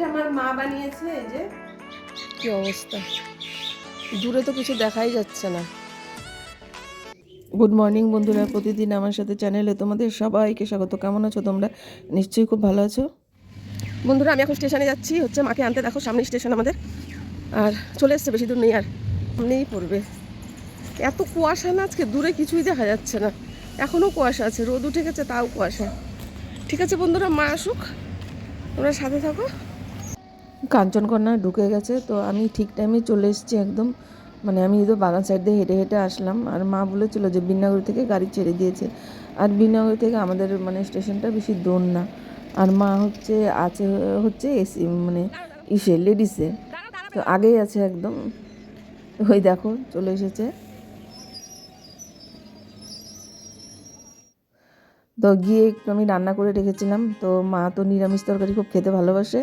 এটা আমার মা বানিয়েছে, এই যে। কি অবস্থা? দূরে তো কিছু দেখাই যাচ্ছে না। গুড মর্নিং বন্ধুরা, প্রতিদিন আমার সাথে চ্যানেলে তোমাদের সবাইকে স্বাগত। কেমন আছো তোমরা? নিশ্চয়ই খুব ভালো আছো? বন্ধুরা, আমি এখন স্টেশনে যাচ্ছি। হচ্ছে মাকে আনতে দেখো সামনে স্টেশন আমাদের। আর চলে এসছে, বেশি দূর নেই আর। সামনেই পড়বে। এত কুয়াশা না আজকে? দূরে কিছুই দেখা যাচ্ছে না। এখনও কুয়াশা আছে। রোদ উঠে গেছে, তাও কুয়াশা। ঠিক আছে বন্ধুরা, মা আসুক। তোমরা সাথে থাকো। কাঞ্চনকন্যা ঢুকে গেছে, তো আমি ঠিক টাইমে চলে এসেছি একদম। মানে আমি তো বাগান সাইড দিয়ে হেঁটে হেঁটে আসলাম, আর মা বলেছিল যে বিন্নাগর থেকে গাড়ি ছেড়ে দিয়েছে। আর বিন্নাগর থেকে আমাদের মানে স্টেশনটা বেশি দূর না। আর মা হচ্ছে, আছে হচ্ছে এসি মানে ইসে লেডিসে তো আগেই আছে একদম। ওই দেখো, চলে এসেছে। তো গিয়ে একটু আমি রান্না করে রেখেছিলাম। তো মা তো নিরামিষ তরকারি খুব খেতে ভালোবাসে।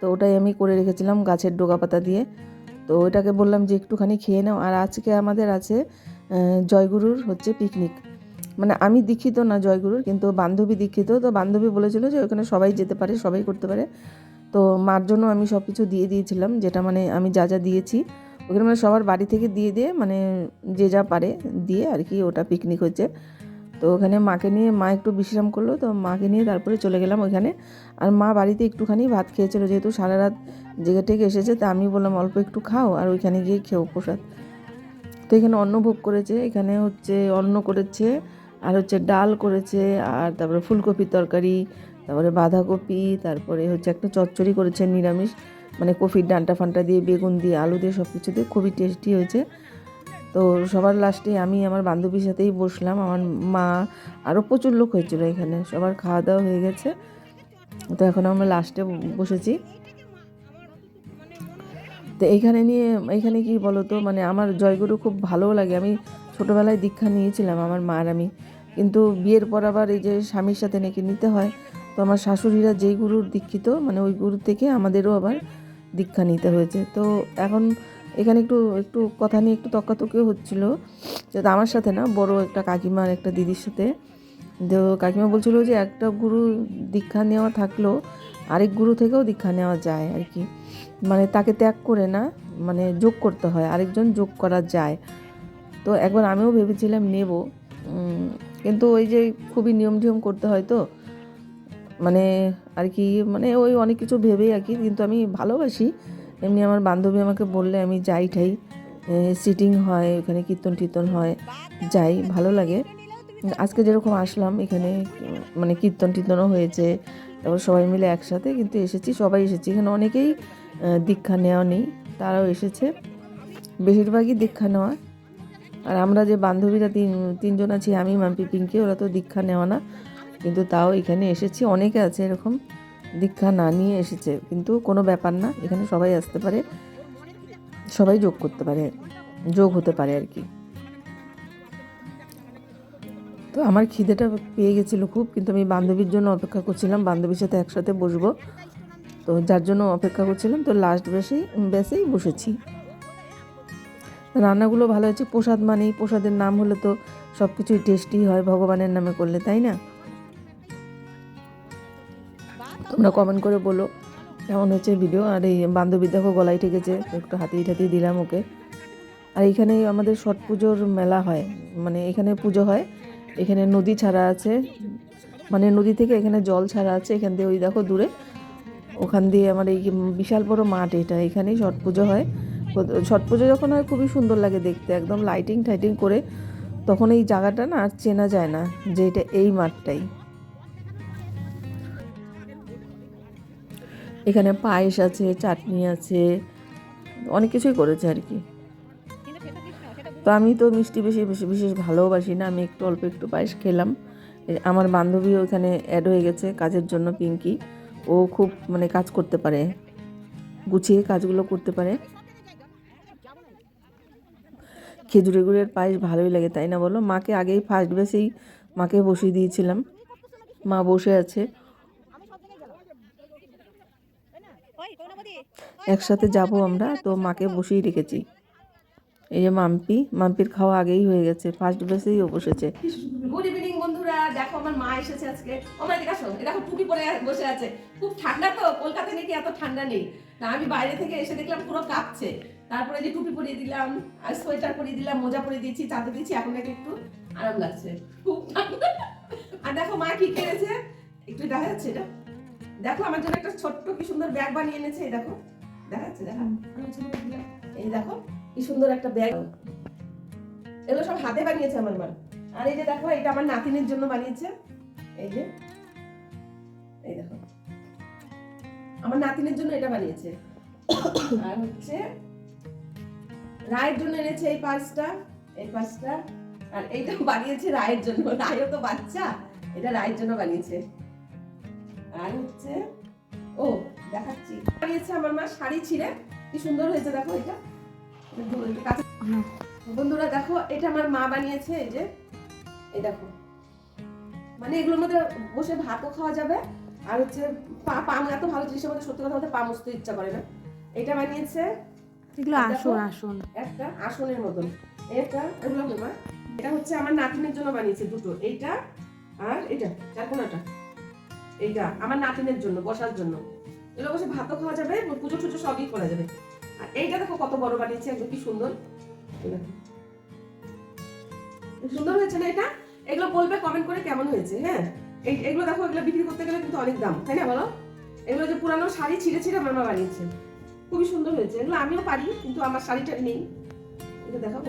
তো ওটাই আমি করে রেখেছিলাম গাছের ডোকা পাতা দিয়ে। তো ওটাকে বললাম যে একটুখানি খেয়ে নাও। আর আজকে আমাদের আছে জয়গুরুর হচ্ছে পিকনিক মানে আমি দীক্ষিত না জয়গুরুর, কিন্তু বান্ধবী দীক্ষিত। তো বান্ধবী বলেছিল যে ওখানে সবাই যেতে পারে, সবাই করতে পারে। তো মার জন্য আমি সব কিছু দিয়ে দিয়েছিলাম, যেটা মানে আমি যা যা দিয়েছি। ওখানে মানে সবার বাড়ি থেকে দিয়ে দিয়ে মানে যে যা পারে দিয়ে আর কি ওটা পিকনিক হচ্ছে। তো ওখানে মাকে নিয়ে, মা একটু বিশ্রাম করল, তো মাকে নিয়ে তারপরে চলে গেলাম ওইখানে আর মা বাড়িতে একটুখানি ভাত খেয়েছিল, যেহেতু সারা রাত জেগে টেগে এসেছে, তা আমি বললাম অল্প একটু খাও আর ওইখানে গিয়ে খেও প্রসাদ। তো এখানে অন্ন ভোগ করেছে, এখানে হচ্ছে অন্ন করেছে, আর হচ্ছে ডাল করেছে, আর তারপরে ফুলকপির তরকারি, তারপরে বাঁধাকপি, তারপরে হচ্ছে একটা চচ্চড়ি করেছে নিরামিষ মানে কফির ডান্টা ফান্টা দিয়ে, বেগুন দিয়ে, আলু দিয়ে সব কিছু দিয়ে, খুবই টেস্টি হয়েছে। তো সবার লাস্টে আমি আমার বান্ধবীর সাথেই বসলাম। আমার মা আরও প্রচুর লোক হয়েছিল এখানে, সবার খাওয়া দাওয়া হয়ে গেছে। তো এখন আমরা লাস্টে বসেছি। তো এইখানে নিয়ে এইখানে কি বলো তো মানে আমার জয়গুরু খুব ভালো লাগে। আমি ছোটোবেলায় দীক্ষা নিয়েছিলাম আমার মার আমি। কিন্তু বিয়ের পর আবার এই যে স্বামীর সাথে নাকি নিতে হয়, তো আমার শাশুড়িরা যেই গুরুর দীক্ষিত মানে ওই গুরু থেকে আমাদেরও আবার দীক্ষা নিতে হয়েছে। তো এখন এখানে একটু একটু কথা নিয়ে একটু তর্কাতর্কিও হচ্ছিল। যেটা আমার সাথে না, বড় একটা কাকিমার একটা দিদির সাথে। তো কাকিমা বলছিল যে একটা গুরু দীক্ষা নেওয়া থাকলেও আরেক গুরু থেকেও দীক্ষা নেওয়া যায় আর কি। মানে তাকে ত্যাগ করে না মানে যোগ করতে হয়, আরেকজন যোগ করা যায়। তো একবার আমিও ভেবেছিলাম নেব। কিন্তু ওই যে খুবই নিয়ম টিয়ম করতে হয় তো। মানে আর কি মানে ওই অনেক কিছু ভেবেই আর কি, কিন্তু আমি ভালোবাসি। এমনি আমার বান্ধবী আমাকে বললে, আমি যাই ঠাই। সিটিং হয়, ওখানে কীর্তন টীর্তন হয়, যাই, ভালো লাগে। আজকে যেরকম আসলাম, এখানে মানে কীর্তন টীর্তনও হয়েছে, তারপর সবাই মিলে একসাথে কিন্তু এসেছি, সবাই এসেছি। এখানে অনেকেই দীক্ষা নেওয়া নেই, তারাও এসেছে। বেশিরভাগই দীক্ষা নেওয়া। আর আমরা যে বান্ধবীরা তিন, তিনজন আছি, আমি, মাম্পি, পিঙ্কি, ওরা তো দীক্ষা নেওয়া না, কিন্তু তাও এখানে এসেছি, অনেকে আছে এরকম। দীক্ষা না নিয়ে এসেছে। কিন্তু কোনো ব্যাপার না, এখানে সবাই আসতে পারে, সবাই যোগ করতে পারে, যোগ হতে পারে আর কি। তো আমার খিদেটা পেয়ে গেছিল খুব, কিন্তু আমি বান্ধবীর জন্য অপেক্ষা করছিলাম, বান্ধবীর সাথে একসাথে বসবো। তো যার জন্য অপেক্ষা করছিলাম, তো লাস্ট বেসেই বেসেই বসেছি। রান্নাগুলো ভালো হয়েছে, প্রসাদ মানেই প্রসাদের নাম হলে তো সব কিছুই টেস্টি হয়, ভগবানের নামে করলে, তাই না? তোমরা কমেন্ট করে বলো। কেমন হচ্ছে ভিডিও আর এই বান্ধবী দেখো গলায় ঠেকেছে একটু হাতি ঠাতিয়ে দিলাম ওকে। আর এখানে আমাদের ছট পুজোর মেলা হয় মানে এখানে পুজো হয়। এখানে নদী ছাড়া আছে মানে নদী থেকে এখানে জল ছাড়া আছে, এখান দিয়ে ওই দেখো দূরে। ওখান দিয়ে আমার এই বিশাল বড় মাঠ এটা, এখানেই ছট পুজো হয়। ছট পুজো যখন হয় খুবই সুন্দর লাগে দেখতে, একদম লাইটিং টাইটিং করে। তখন এই জায়গাটা না আর চেনা যায় না যে এটা এই মাঠটাই। এখানে পায়েস আছে, চাটনি আছে, অনেক কিছুই করেছে আর কি। তো আমি তো মিষ্টি বেশি বেশি, বিশেষ ভালোবাসি না, আমি একটু অল্প একটু পায়েস খেলাম। আমার বান্ধবী ওখানে অ্যাড হয়ে গেছে কাজের জন্য পিঙ্কি। ও খুব মানে কাজ করতে পারে, গুছিয়ে কাজগুলো করতে পারে। খেজুরের গুড়ের পায়েস ভালোই লাগে, তাই না বলো? মাকে আগেই ফার্স্ট বেসেই মাকে বসিয়ে দিয়েছিলাম। মা বসে আছে। একসাথে যাব আমরা, তো মাকে বসিয়ে রেখেছি। এই যে মাম্পি, মাম্পির খাওয়া আগেই হয়ে গেছে ফার্স্ট বেসেই ও বসেছে। গুড ইভিনিং বন্ধুরা, দেখো আমার মা এসেছে আজকে। ও মা, এদিকে আসো দেখো টুপি পরে বসে আছে। খুব ঠান্ডা তো কলকাতায় নাকি এত ঠান্ডা নেই। তা আমি বাইরে থেকে এসে দেখলাম পুরো কাঁপছে। তারপরে যে টুপি পরিয়ে দিলাম, আর সোয়েটার পরিয়ে দিলাম, মোজা পরিয়ে দিয়েছি, চাদর দিয়েছি, এখন নাকি একটু আরাম লাগছে। খুব আর দেখো মা কি কিনেছে একটু দেখা যাচ্ছে এটা? দেখো আমার জন্য একটা ছোট্ট কি সুন্দর ব্যাগ বানিয়ে এনেছে এই দেখো। দেখা। যাচ্ছে দেখা এই দেখো কি সুন্দর একটা ব্যাগ এগুলো সব হাতে বানিয়েছে আমার মা। আর এই যে দেখো এটা আমার নাতিনের জন্য বানিয়েছে। এই যে এই দেখো। আমার নাতিনের জন্য এটা বানিয়েছে। আর হচ্ছে রায়ের জন্য এনেছে এই পার্সটা এই পার্সটা। আর এইটা বানিয়েছে রায়ের জন্য। রায়ও তো বাচ্চা। এটা রায়ের জন্য বানিয়েছে। আর হচ্ছে ও দেখাচ্ছি। বানিয়েছে আমার মা শাড়ি ছিঁড়ে। কি সুন্দর হয়েছে দেখো এটা। বন্ধুরা দেখো এটা আমার মা বানিয়েছে এই যে। এই দেখো। মানে এগুলোর মধ্যে বসে ভাতও খাওয়া যাবে আর হচ্ছে পা পা এত ভালো জিনিসের মধ্যে সত্যি কথা বলতে পা মুছতে ইচ্ছা করে না। এটা বানিয়েছে এগুলো আসন আসন একটা আসনের মতন। এটা এগুলো মা এটা হচ্ছে আমার নাতিনের জন্য বানিয়েছে দুটো। এইটা আর এটা চার কোনাটা এইটা আমার নাতিনের জন্য, বসার জন্য। এগুলো বসে ভাতও খাওয়া যাবে পুজো টুজো সবই করা যাবে। আর এইটা দেখো কত বড় বানিয়েছে, একদম কি সুন্দর। সুন্দর হয়েছে না এটা? এগুলো বলবে কমেন্ট করে কেমন হয়েছে হ্যাঁ? এগুলো দেখো, এগুলো বিক্রি করতে গেলে কিন্তু অনেক দাম, তাই না বলো? এগুলো যে পুরানো শাড়ি ছিঁড়ে ছিঁড়ে মামা বানিয়েছে। খুবই সুন্দর হয়েছে। এগুলো আমিও পারি, কিন্তু আমার শাড়িটা নেই। এটা দেখাবো।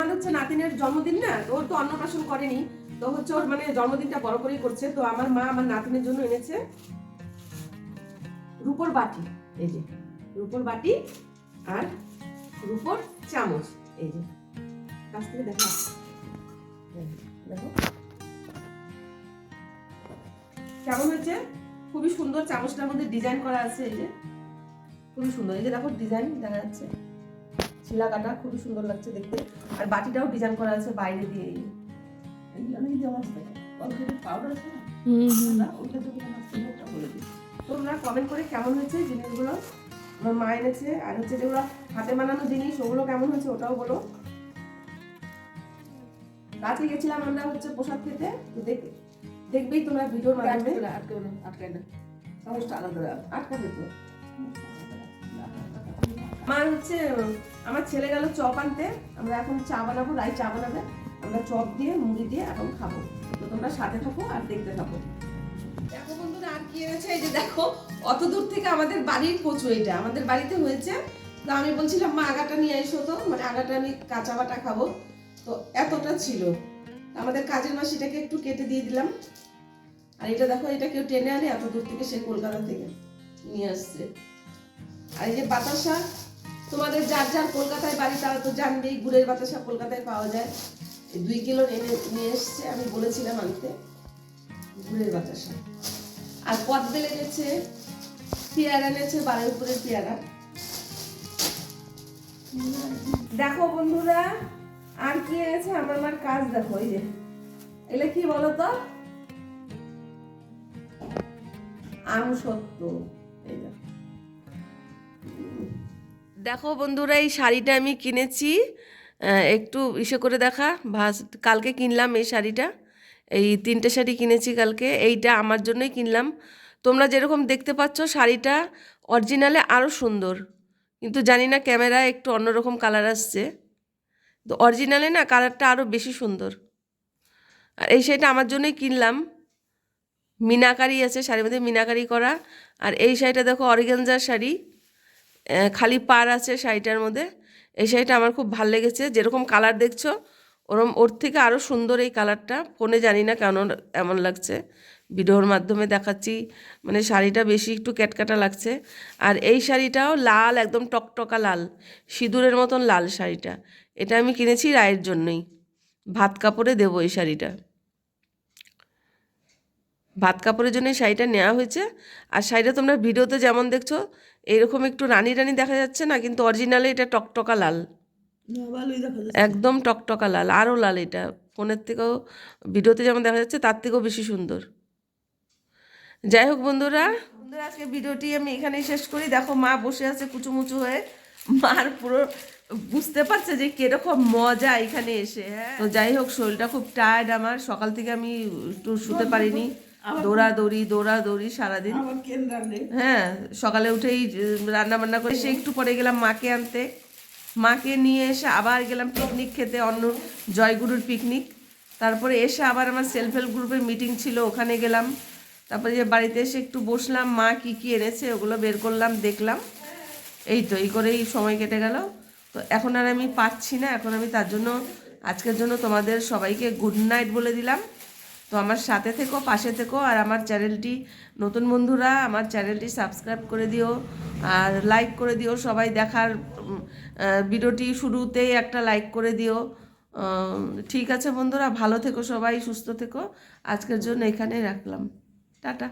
আমার হচ্ছে নাতিনের জন্মদিন না, ওর তো অন্নপ্রাশন করেনি। তো হচ্ছে ওর মানে জন্মদিনটা বড় করেই করছে। তো আমার মা আমার নাতনের জন্য এনেছে রূপোর বাটি। এই যে, রূপোর বাটি আর রূপোর চামচ। এই যে, কাছ থেকে দেখা। কেমন হয়েছে? খুবই সুন্দর চামচটার মধ্যে ডিজাইন করা আছে এই যে। খুবই সুন্দর। এই যে দেখো ডিজাইন দেখা যাচ্ছে। শিলা কাটা খুবই সুন্দর লাগছে দেখতে। আর বাটিটাও ডিজাইন করা আছে বাইরে দিয়ে তোমরা কমেন্ট করে কেমন হয়েছে জিনিসগুলো? আমার মা এনেছে আর হচ্ছে যেগুলো হাতে বানানো জিনিস ওগুলো কেমন হয়েছে ওটাও বলো। কাছে গেছিলাম আমরা হচ্ছে প্রসাদ খেতে দেখবেই তোমরা ভিডিওর মাধ্যমে। আটকে না আটকে না চামচটা আলাদা রাখ। আটকাবে তো। আমার হচ্ছে আমার ছেলে গেল চপ আনতে আমরা এখন চা বানাবো রাই চা বানাবে। আমরা চপ দিয়ে, মুড়ি দিয়ে এখন খাব। তো তোমরা সাথে থাকো আর দেখতে থাকো। দেখো বন্ধুরা, আর কি এই যে দেখো, অত দূর থেকে আমাদের বাড়ির কচু এটা। আমাদের বাড়িতে হয়েছে। তো আমি বলছিলাম, মা, আগাটা নিয়ে এসো তো। মানে আগাটা আমি কাঁচা বাটা খাব। তো এতটা ছিল। আমাদের কাজের মাসিটাকে একটু কেটে দিয়ে দিলাম। আর এটা দেখো, এটা কেউ টেনে আনে, এত দূর থেকে সে কলকাতা থেকে নিয়ে আসছে। আর এই যে বাতাসা, তোমাদের যার যার কলকাতায় বাড়ি তারা তো জানবেই, গুড়ের বাতাসা কলকাতায় পাওয়া যায়। দুই কিলো এনে নিয়ে এসছে, আমি বলেছিলাম আনতে গুড়ের বাতাসা। আর পথ বেলে গেছে, পেয়ারা এনেছে বাড়ির উপরের পেয়ারা। দেখো বন্ধুরা, আর কি এনেছে, আমার মার কাজ দেখো, এই যে। এগুলো কি বলো তো আম সত্য দেখো বন্ধুরা, এই শাড়িটা আমি কিনেছি। একটু ইসে করে দেখা। ভাস কালকে কিনলাম এই শাড়িটা। এই তিনটে শাড়ি কিনেছি কালকে। এইটা আমার জন্যই কিনলাম। তোমরা যেরকম দেখতে পাচ্ছ, শাড়িটা অরিজিনালে আরও সুন্দর। কিন্তু জানি না, ক্যামেরায় একটু অন্যরকম কালার আসছে। তো অরিজিনালে না কালারটা আরও বেশি সুন্দর। আর এই শাড়িটা আমার জন্যই কিনলাম। মিনাকারি আছে, শাড়ির মধ্যে মিনাকারি করা। আর এই শাড়িটা দেখো, অরিগেঞ্জার শাড়ি। খালি পার আছে শাড়িটার মধ্যে। এই শাড়িটা আমার খুব ভালো লেগেছে। যেরকম কালার দেখছ, ওরম ওর থেকে আরও সুন্দর এই কালারটা। ফোনে জানি না কেন এমন লাগছে। ভিডিওর মাধ্যমে দেখাচ্ছি মানে শাড়িটা বেশি একটু ক্যাটকাটা লাগছে। আর এই শাড়িটাও লাল, একদম টকটকা লাল, সিঁদুরের মতন লাল শাড়িটা। এটা আমি কিনেছি রায়ের জন্যই। ভাত কাপড়ে দেবো এই শাড়িটা। ভাত কাপড়ের জন্য শাড়িটা নেওয়া হয়েছে। আর শাড়িটা তোমরা ভিডিওতে যেমন দেখছ এরকম একটু রানি রানি দেখা যাচ্ছে না কিন্তু অরিজিনালি এটা টকটকা লাল। একদম টকটকা লাল আরও লাল এটা। ফোনের থেকেও ভিডিওতে যেমন দেখা যাচ্ছে তার থেকেও বেশি সুন্দর। যাই হোক বন্ধুরা বন্ধুরা আজকে ভিডিওটি আমি এখানেই শেষ করি। দেখো মা বসে আছে কুচুমুচু হয়ে। মার পুরো বুঝতে পারছে যে কীরকম মজা এখানে এসে হ্যাঁ। তো যাই হোক শরীরটা খুব টায়ার্ড আমার। সকাল থেকে আমি একটু শুতে পারিনি। দৌড়াদৌড়ি দৌড়াদৌড়ি সারাদিন। হ্যাঁ সকালে উঠেই রান্না বান্না করে এসে একটু পরে গেলাম মাকে আনতে। মাকে নিয়ে এসে আবার গেলাম পিকনিক খেতে অন্য জয়গুরুর পিকনিক তারপরে এসে আবার আমার সেলফ হেল্প গ্রুপের মিটিং ছিল ওখানে গেলাম। তারপরে যে বাড়িতে এসে একটু বসলাম মা কি কি এনেছে ওগুলো বের করলাম দেখলাম। এই তো এই করেই সময় কেটে গেল। তো এখন আর আমি পাচ্ছি না এখন আমি তার জন্য আজকের জন্য তোমাদের সবাইকে গুড নাইট বলে দিলাম। তো আমার সাথে থেকো, পাশে থেকো আর আমার চ্যানেলটি, নতুন বন্ধুরা, আমার চ্যানেলটি সাবস্ক্রাইব করে দিও আর লাইক করে দিও। সবাই দেখার ভিডিওটি শুরুতেই একটা লাইক করে দিও। ঠিক আছে বন্ধুরা, ভালো থেকো সবাই, সুস্থ থেকো। আজকের জন্য এখানে রাখলাম। টাটা।